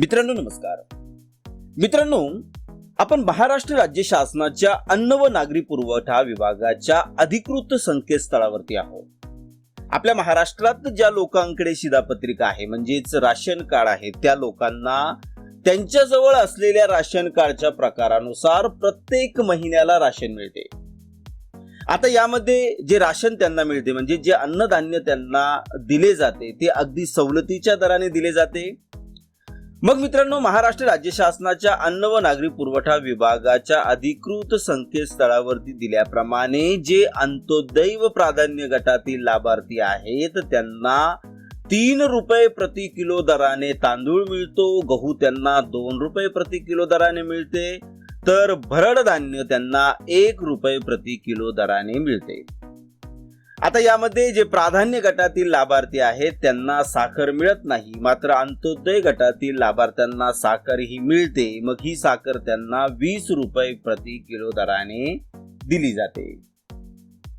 मित्रांनो नमस्कार. मित्रांनो आपण महाराष्ट्र राज्य शासनाच्या अन्न व नागरी पुरवठा विभागाच्या अधिकृत संकेतस्थळावरती आहोत. आपल्या महाराष्ट्रात ज्या लोकांकडे शिधापत्रिका आहे म्हणजेच राशन कार्ड आहे त्या लोकांना त्यांच्याजवळ असलेल्या राशन कार्डच्या प्रकारानुसार प्रत्येक महिन्याला राशन मिळते. आता यामध्ये जे राशन त्यांना मिळते म्हणजे जे अन्नधान्य त्यांना दिले जाते ते अगदी सवलतीच्या दराने दिले जाते. मग मित्रांनो महाराष्ट्र राज्य शासनाच्या अन्न व नागरी पुरवठा विभागाच्या अधिकृत संकेतस्थळावरती दिल्याप्रमाणे जे अंत्योदय व प्राधान्य गटातील लाभार्थी आहेत त्यांना तीन रुपये प्रति किलो दराने तांदूळ मिळतो गहू त्यांना दोन रुपये प्रति किलो दराने मिळते तर भरड धान्य त्यांना एक रुपये प्रति किलो दराने मिळते. आता यामध्ये जे प्राधान्य गटातील लाभार्थी आहेत त्यांना साखर मिळत नाही. मात्र अंत्योदय गटातील लाभार्थ्यांना साखर ही मिळते. मग ही साखर त्यांना वीस रुपये प्रति किलो दराने दिली जाते.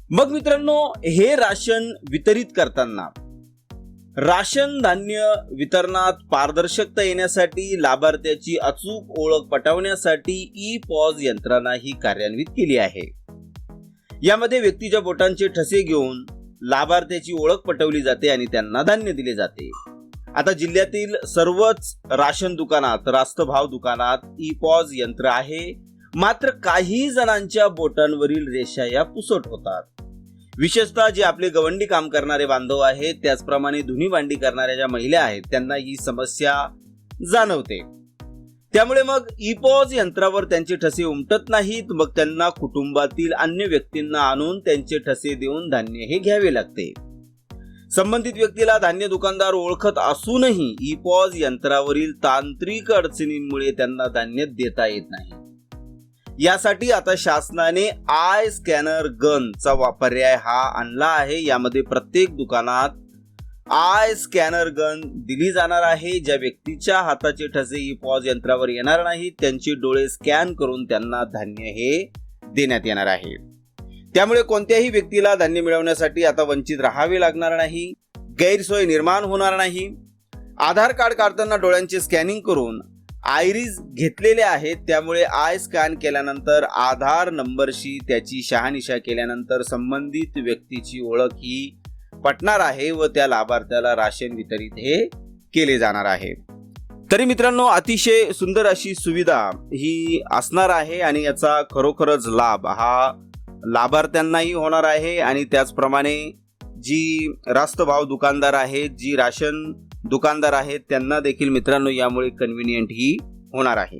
मग मित्रांनो हे राशन वितरित करताना राशन धान्य वितरणात पारदर्शकता येण्यासाठी लाभार्थ्याची अचूक ओळख पटवण्यासाठी ई पॉज यंत्रणा ही कार्यान्वित केली आहे. यामध्ये व्यक्तीच्या बोटांचे ठसे घेऊन लाभार्थ्याची ओळख पटवली जाते आणि त्यांना धान्य दिले जाते. आता जिल्ह्यातील सर्वच राशन दुकानात रास्तभाव दुकानात ई पॉज यंत्र आहे. मात्र काही जणांच्या बोटांवरील रेषा या पुसट होतात. विशेषतः जे आपले गवंडी काम करणारे बांधव आहेत त्याचप्रमाणे धुनी भांडी करणाऱ्या ज्या महिला आहेत त्यांना ही समस्या जाणवते. त्यामुळे मग इपॉज यंत्रावर त्यांचे ठसे उमटत नाहीत. मग त्यांना कुटुंबातील अन्य व्यक्तींना आणून त्यांचे ठसे देऊन धान्य हे घ्यावे लागते. संबंधित व्यक्तीला धान्य दुकानदार ओळखत असूनही इपॉज यंत्रावरील तांत्रिक अडचणींमुळे त्यांना धान्य देता येत नाही. यासाठी आता शासनाने आय स्कॅनर गनचा पर्याय हा आणला आहे. यामध्ये प्रत्येक दुकानात आय स्कॅनर गन दिली जाणार आहे. ज्या व्यक्तीच्या हाताचे ठसे ई पॉज यंत्रावर येणार नाही त्यांचे डोळे स्कॅन करून त्यांना धान्य हे देण्यात येणार आहे. त्यामुळे कोणत्याही व्यक्तीला धान्य मिळवण्यासाठी आता वंचित राहावे लागणार नाही. गैरसोय निर्माण होणार नाही. आधार कार्ड काढताना डोळ्यांचे स्कॅनिंग करून आयरीज घेतलेले आहेत. त्यामुळे आय स्कॅन केल्यानंतर आधार नंबरशी त्याची शहानिशा केल्यानंतर संबंधित व्यक्तीची ओळख ही पटणार आहे व त्या लाभार्थ्याला राशन वितरित हे केले जाणार आहे. तरी मित्रांनो अतिशय सुंदर अशी सुविधा ही असणार आहे आणि याचा खरोखरच लाभ हा लाभार्थ्यांनाही होणार आहे आणि त्याचप्रमाणे जी रास्त भाव दुकानदार आहेत जी राशन दुकानदार आहेत त्यांना देखील मित्रांनो यामुळे कन्व्हिनियंट ही होणार आहे.